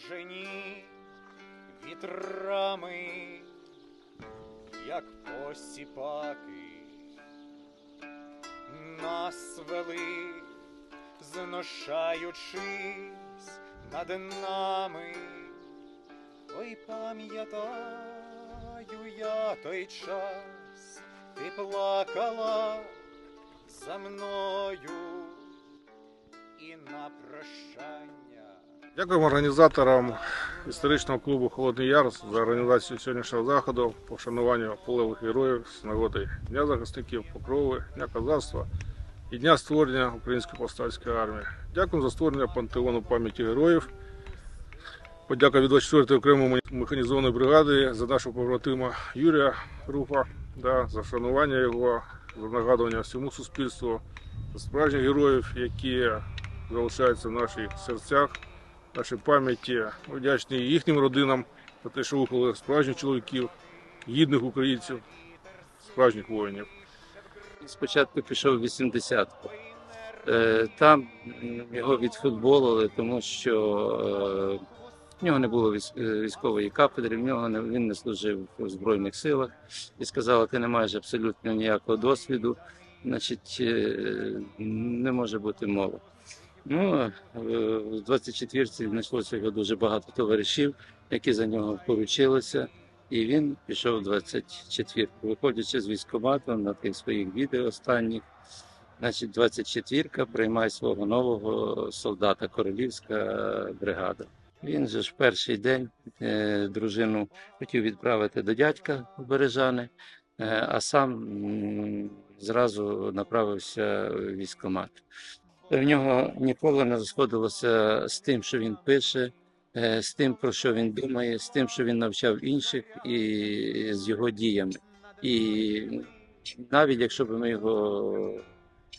Стрижені вітрами, як посіпаки, нас вели, зношаючись над нами. Ой, пам'ятаю я той час, ти плакала за мною і на прощання. Дякуємо організаторам історичного клубу Холодний Яр за організацію сьогоднішнього заходу по вшануванню полеглих героїв з нагоди Дня захисників Покрови, Дня козацтва і Дня створення Української повстанської армії. Дякуємо за створення пантеону пам'яті героїв. Подяка від 24-ї окремої механізованої бригади за нашого побратима Юрія Руфа, да, за вшанування його, за нагадування всьому суспільству, за справжніх героїв, які залишаються в наших серцях нашій пам'яті. Ми вдячні їхнім родинам за те, що виховали справжніх чоловіків, гідних українців, справжніх воїнів. Спочатку пішов 80-ку. Е, Там його відфутболили, тому що е, в нього не було е, військової кафедри, в нього він не служив в Збройних силах і сказали, ти не маєш абсолютно ніякого досвіду, значить не може бути мови. Ну, е, в 24-ці знайшлося його дуже багато товаришів, які за нього поручилися. І він пішов 24-ку. Виходячи з військкомату на тих своїх відео останніх, значить, 24-ка приймає свого нового солдата, королівська бригада. Він же ж в перший день е, дружину хотів відправити до дядька в Бережани, е, а сам зразу направився в військкомат. В нього ніколи не розходилося з тим, що він пише, е, з тим, про що він думає, з тим, що він навчав інших, і з його діями. І навіть якщо б ми його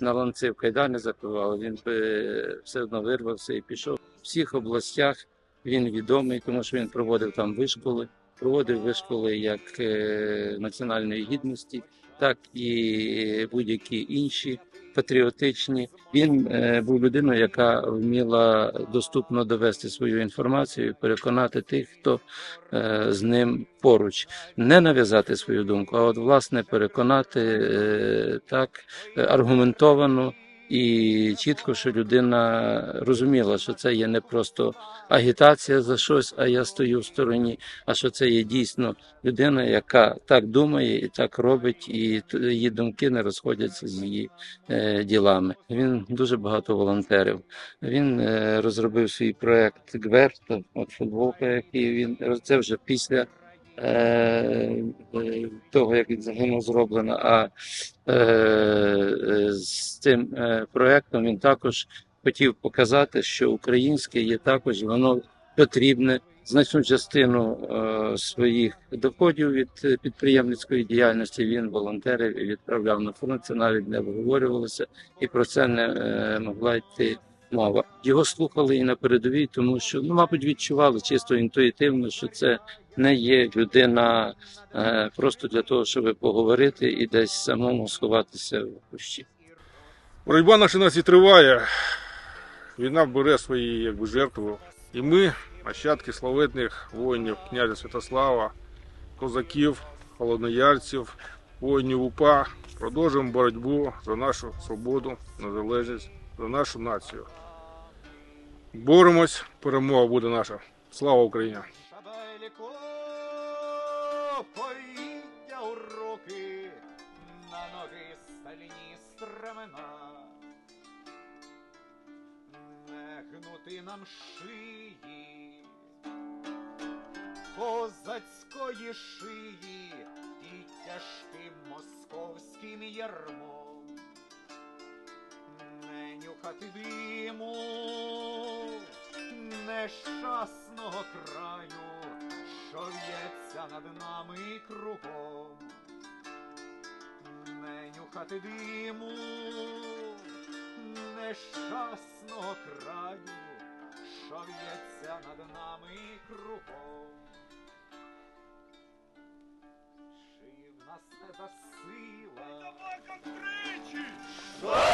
на ланці в кайдані закривали, він би все одно вирвався і пішов. В всіх областях він відомий, тому що він проводив там вишколи, проводив вишколи як е, національної гідності, так і будь-які інші патріотичні. Він е, був людиною, яка вміла доступно довести свою інформацію, переконати тих, хто е, з ним поруч, не нав'язати свою думку, а от власне переконати е, так аргументовано і чітко, що людина розуміла, що це є не просто агітація за щось, а я стою в стороні, а що це є дійсно людина, яка так думає і так робить, і її думки не розходяться з її е, ділами. Він дуже багато волонтерів. Він е, розробив свій проект Гверто, от футболка, який він це вже після. Е, е, Того, як він загинув, зроблено. А е, з цим проектом він також хотів показати, що українське є також, воно потрібне. Значну частину своїх доходів від підприємницької діяльності він волонтерів і відправляв на фронт. Це навіть не обговорювалося, і про це не могла йти мова. Його слухали і на передовій, тому що ну, мабуть, відчували чисто інтуїтивно, що це не є людина е, просто для того, щоб поговорити і десь самому сховатися в кущі. Боротьба наша нації триває. Війна бере свої якби, жертви. І ми, нащадки славетних воїнів князя Святослава, козаків, холодноярців, воїнів УПА, продовжуємо боротьбу за нашу свободу, незалежність, за нашу націю. Боремось, перемога буде наша. Слава Україні! Стремена. Не гнути нам шиї, козацької шиї і тяжким московським ярмом. Не нюхати диму нещасного краю, що в'ється над нами кругом. Не нюхати диму нещасного краю, що в'ється над нами кругом. Чи в нас не та сила? Слава,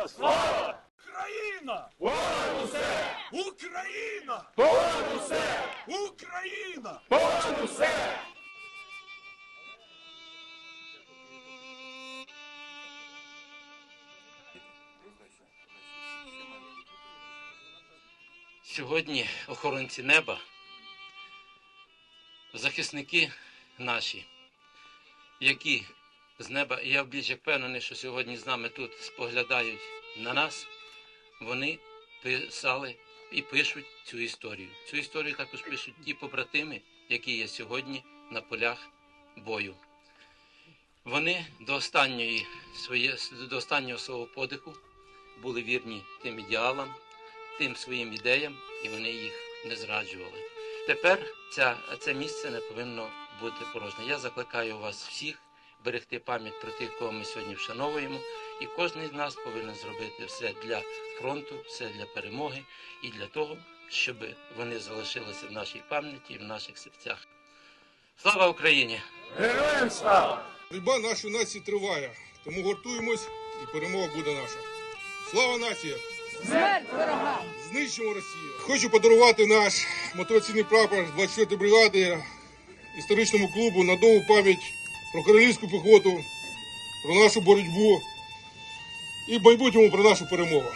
Україна! Слава! Україна! Понад усе! Україна! Понад усе! Україна! Понад усе! Сьогодні охоронці неба, захисники наші, які з неба, і я більше впевнений, що сьогодні з нами тут споглядають на нас, вони писали і пишуть цю історію. Цю історію також пишуть ті побратими, які є сьогодні на полях бою. Вони до останньої своє, до останнього свого подиху були вірні тим ідеалам, тим своїм ідеям, і вони їх не зраджували. Тепер ця, це місце не повинно бути порожнє. Я закликаю вас всіх берегти пам'ять про тих, кого ми сьогодні вшановуємо, і кожен з нас повинен зробити все для фронту, все для перемоги і для того, щоб вони залишилися в нашій пам'яті і в наших серцях. Слава Україні! Героям слава! Боротьба нашої нації триває, тому гуртуємось і перемога буде наша. Слава нації! Смерть ворогам! Знищимо Росію! Хочу подарувати наш мотиваційний прапор 24-ї бригади історичному клубу на довгу пам'ять про королівську піхоту, про нашу боротьбу і в майбутньому про нашу перемогу.